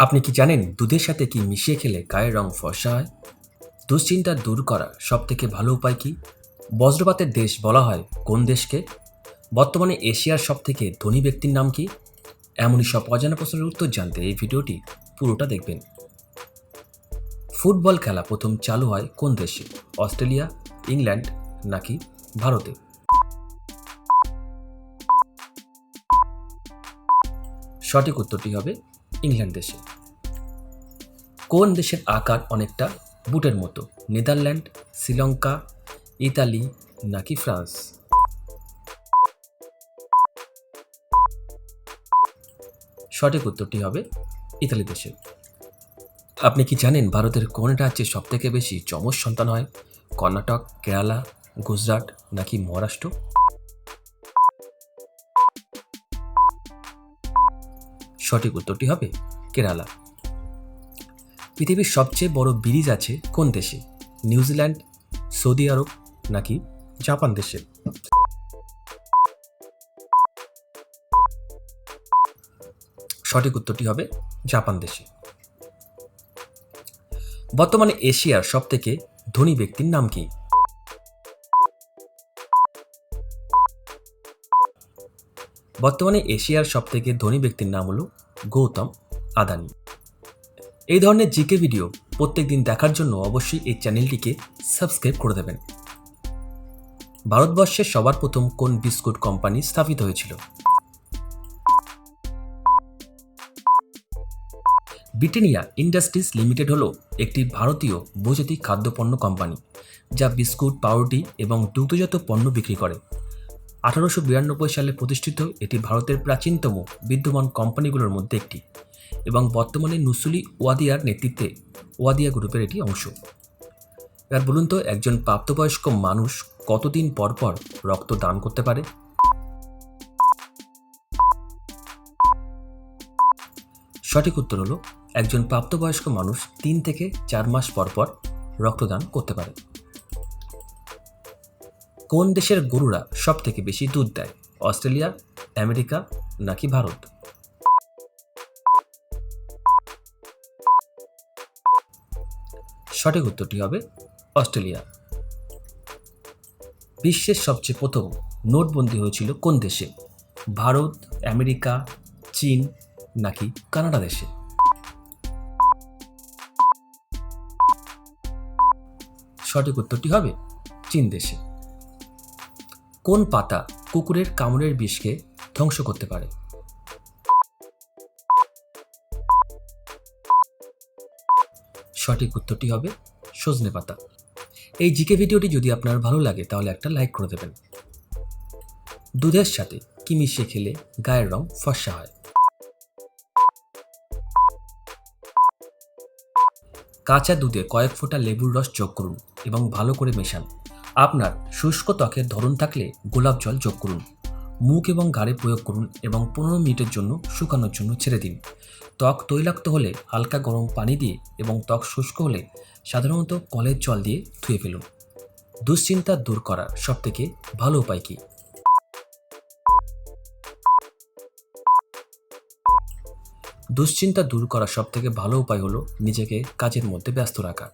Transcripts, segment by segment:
আপনি কি জানেন দুধের সাথে কি মিশিয়ে খেলে গায়ের রং ফর্সা হয়? দুশ্চিন্তা দূর করা সব থেকে ভালো উপায় কি? বজ্রপাতের দেশ বলা হয় কোন দেশকে? বর্তমানে এশিয়ার সব থেকে ধনী ব্যক্তির নাম কি? এমনই সব অজানা প্রশ্নের উত্তর জানতে এই ভিডিওটি পুরোটা দেখবেন। ফুটবল খেলা প্রথম চালু হয় কোন দেশে? অস্ট্রেলিয়া, ইংল্যান্ড নাকি ভারতে? সঠিক উত্তরটি হবে ইংল্যান্ড দেশে। কোন দেশের আকার অনেকটা বুটের মতো? নেদারল্যান্ড, শ্রীলঙ্কা, ইতালি নাকি ফ্রান্স? সঠিক উত্তরটি হবে ইতালি দেশে। আপনি কি জানেন ভারতের কোন রাজ্যে সবথেকে বেশি যমজ সন্তান হয়? কর্ণাটক, কেরালা, গুজরাট নাকি মহারাষ্ট্র? সঠিক উত্তরটি হবে কেরালা। পৃথিবীর সবচেয়ে বড় ব্রিজ আছে কোন দেশে? নিউজিল্যান্ড, সৌদি আরব নাকি জাপান দেশে? সঠিক উত্তরটি হবে জাপান দেশে। বর্তমানে এশিয়ার সবথেকে ধনী ব্যক্তির নাম কি? বর্তমানে এশিয়ার সবথেকে ধনী ব্যক্তির নাম হলো গৌতম আদানি। এই ধরনের জিকে ভিডিও প্রত্যেক দিন দেখার জন্য অবশ্যই এই চ্যানেলটিকে সাবস্ক্রাইব করে দেবেন। ভারতবর্ষের সবার প্রথম কোন বিস্কুট কোম্পানি স্থাপিত হয়েছিল? ব্রিটেনিয়া ইন্ডাস্ট্রিজ লিমিটেড হল একটি ভারতীয় বহুজাতিক খাদ্যপণ্য কোম্পানি, যা বিস্কুট, পাউরুটি এবং দুগ্ধজাত পণ্য বিক্রি করে। আঠারোশো বিরানব্বই সালে প্রতিষ্ঠিত এটি ভারতের প্রাচীনতম বিদ্যমান কোম্পানিগুলোর মধ্যে একটি এবং বর্তমানে নুসুলি ওয়াদিয়ার নেতৃত্বে ওয়াদিয়া গ্রুপের এটি অংশ। এবার বলুন তো, একজন প্রাপ্তবয়স্ক মানুষ কতদিন পর পর রক্ত দান করতে পারে? সঠিক উত্তর হলো, একজন প্রাপ্তবয়স্ক মানুষ তিন থেকে চার মাস পর পর রক্তদান করতে পারে। কোন দেশের গরুরা সব থেকে বেশি দুধ দেয়? অস্ট্রেলিয়া, আমেরিকা নাকি ভারত? সঠিক উত্তরটি হবে অস্ট্রেলিয়া। বিশ্বের সবচেয়ে প্রথম নোটবন্দি হয়েছিল কোন দেশে? ভারত, আমেরিকা, চীন নাকি কানাডা দেশে? সঠিক উত্তরটি হবে চীন দেশে। কোন পাতা কুকুরের কামড়ের বিষকে ধ্বংস করতে পারে? সঠিক উত্তরটি হবে সজনে পাতা। এই জিকে ভিডিওটি যদি আপনার ভালো লাগে, তাহলে একটা লাইক করে দেবেন। দুধের সাথে কি মিশিয়ে খেলে গায়ের রং ফর্সা হয়? কাঁচা দুধে কয়েক ফোঁটা লেবুর রস যোগ করুন এবং ভালো করে মেশান। আপনার শুষ্ক ত্বকের ধরন থাকলে গোলাপ জল যোগ করুন। মুখ এবং গাড়ে প্রয়োগ করুন এবং পনেরো মিনিটের জন্য শুকানোর জন্য ছেড়ে দিন। ত্বক তৈলাক্ত হলে হালকা গরম পানি দিয়ে এবং ত্বক শুষ্ক হলে সাধারণত কলের জল দিয়ে ধুয়ে ফেলুন। দুশ্চিন্তা দূর করার সবথেকে ভালো উপায় কী? দুশ্চিন্তা দূর করার সবথেকে ভালো উপায় হলো নিজেকে কাজের মধ্যে ব্যস্ত রাখা।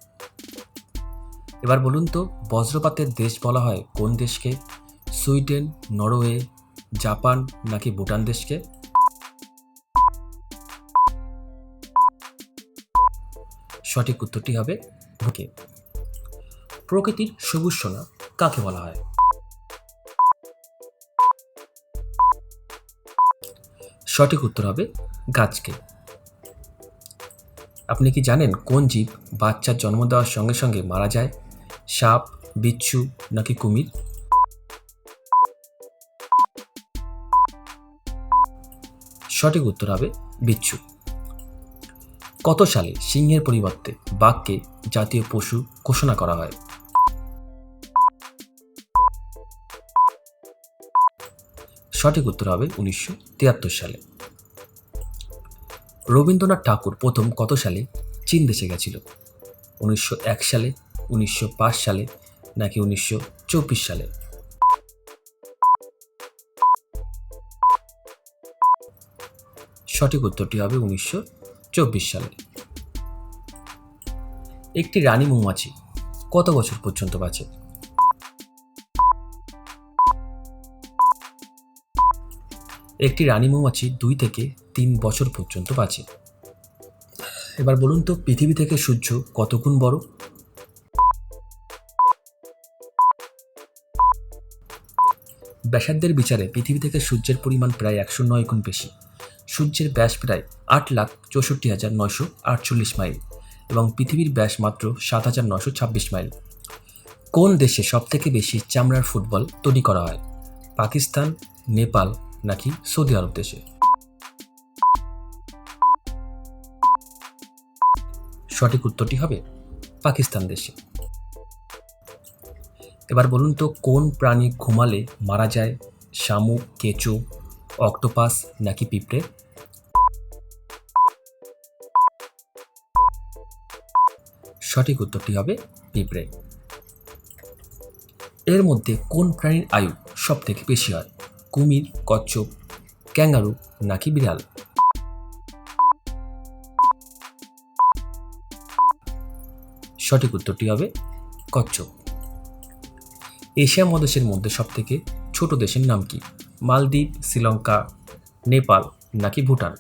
এবার বলুন তো, বজ্রপাতের দেশ বলা হয় কোন দেশকে? সুইডেন, নরওয়ে, জাপান নাকি ভুটান দেশকে? সঠিক উত্তরটি হবে ভুকে প্রকৃতির সবুজ সোনা কাকে বলা হয়? সঠিক উত্তর হবে গাছকে। আপনি কি জানেন কোন জীব বাচ্চার জন্ম দেওয়ার সঙ্গে সঙ্গে মারা যায়? সাপ, বিচ্ছু নাকি কুমির? সঠিক উত্তর হবে বিচ্ছু। কত সালে সিংহের পরিবর্তে বাঘকে জাতীয় পশু ঘোষণা করা হয়? সঠিক উত্তর হবে উনিশশো তিয়াত্তর সালে। রবীন্দ্রনাথ ঠাকুর প্রথম কত সালে চীন দেশে গেছিল? উনিশশো এক সালে উনিশশো পাঁচ সালে নাকি উনিশশো চব্বিশ সালে? সঠিক উত্তরটি হবে উনিশশো চব্বিশ সালে। একটি রানী মৌমাছি কত বছর পর্যন্ত বাঁচে? একটি রানী মৌমাছি দুই থেকে তিন বছর পর্যন্ত বাঁচে। এবার বলুন তো, পৃথিবী থেকে সূর্য কত গুণ বড়? ব্যাসার্ধের বিচারে পৃথিবী থেকে সূর্যের পরিমাণ প্রায় একশো নয় গুণ বেশি। সূর্যের ব্যাস প্রায় আট লাখ চৌষট্টি হাজার নয়শো আটচল্লিশ মাইল এবং পৃথিবীর ব্যাস মাত্র সাত হাজার নয়শো ছাব্বিশ মাইল। কোন দেশে সবথেকে বেশি চামড়ার ফুটবল তৈরি করা হয়? পাকিস্তান, নেপাল নাকি সৌদি আরব দেশে? সঠিক উত্তরটি হবে পাকিস্তান দেশে। এবার বলুন তো, কোন প্রাণী ঘুমালে মারা যায়? শামুক, কেঁচো, অক্টোপাস নাকি পিঁপড়ে? সঠিক উত্তরটি হবে পিঁপড়ে। এর মধ্যে কোন প্রাণীর আয়ু সব থেকে বেশি হয়? কুমির, কচ্ছপ, ক্যাঙ্গারু নাকি বিড়াল? সঠিক উত্তরটি হবে কচ্ছপ। এশিয়া মহাদেশের মধ্যে সবথেকে ছোট দেশের নাম কি? মালদ্বীপ, শ্রীলঙ্কা, নেপাল নাকি ভুটান?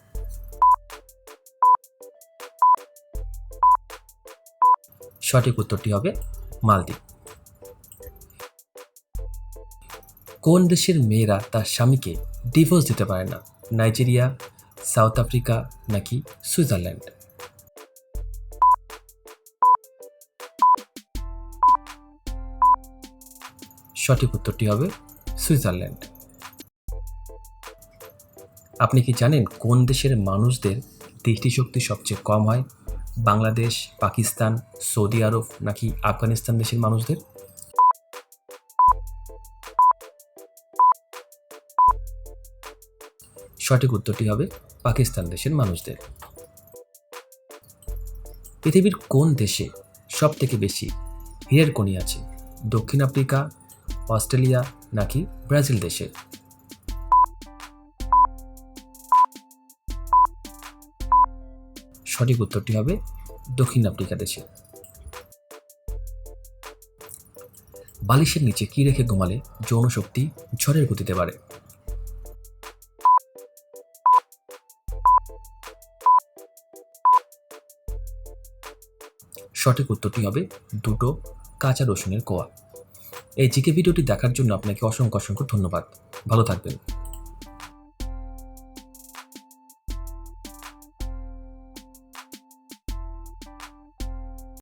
সঠিক উত্তরটি হবে মালদ্বীপ। কোন দেশের মেয়েরা তার স্বামীকে ডিভোর্স দিতে পারে না? নাইজেরিয়া, সাউথ আফ্রিকা নাকি সুইজারল্যান্ড? সঠিক উত্তরটি হবে সুইজারল্যান্ড। আপনি কি জানেন কোন দেশের মানুষদের দৃষ্টিশক্তি সবচেয়ে কম হয়? বাংলাদেশ, পাকিস্তান, সৌদি আরব নাকি আফগানিস্তান দেশের মানুষদের? সঠিক উত্তরটি হবে পাকিস্তান দেশের মানুষদের। পৃথিবীর কোন দেশে সব থেকে বেশি হীরের খনি আছে? দক্ষিণ আফ্রিকা অস্ট্রেলিয়া নাকি ব্রাজিল দেশে? সঠিক উত্তরটি হবে দক্ষিণ আফ্রিকা দেশে। বালিশের নিচে কি রেখে ঘুমালে যৌন শক্তি ঝড়ের গতিতে পারে সঠিক উত্তরটি হবে দুটো কাঁচা রসুনের কোয়া। এই জিকে ভিডিওটি দেখার জন্য আপনাকে অসংখ্য অসংখ্য ধন্যবাদ। ভালো থাকবেন।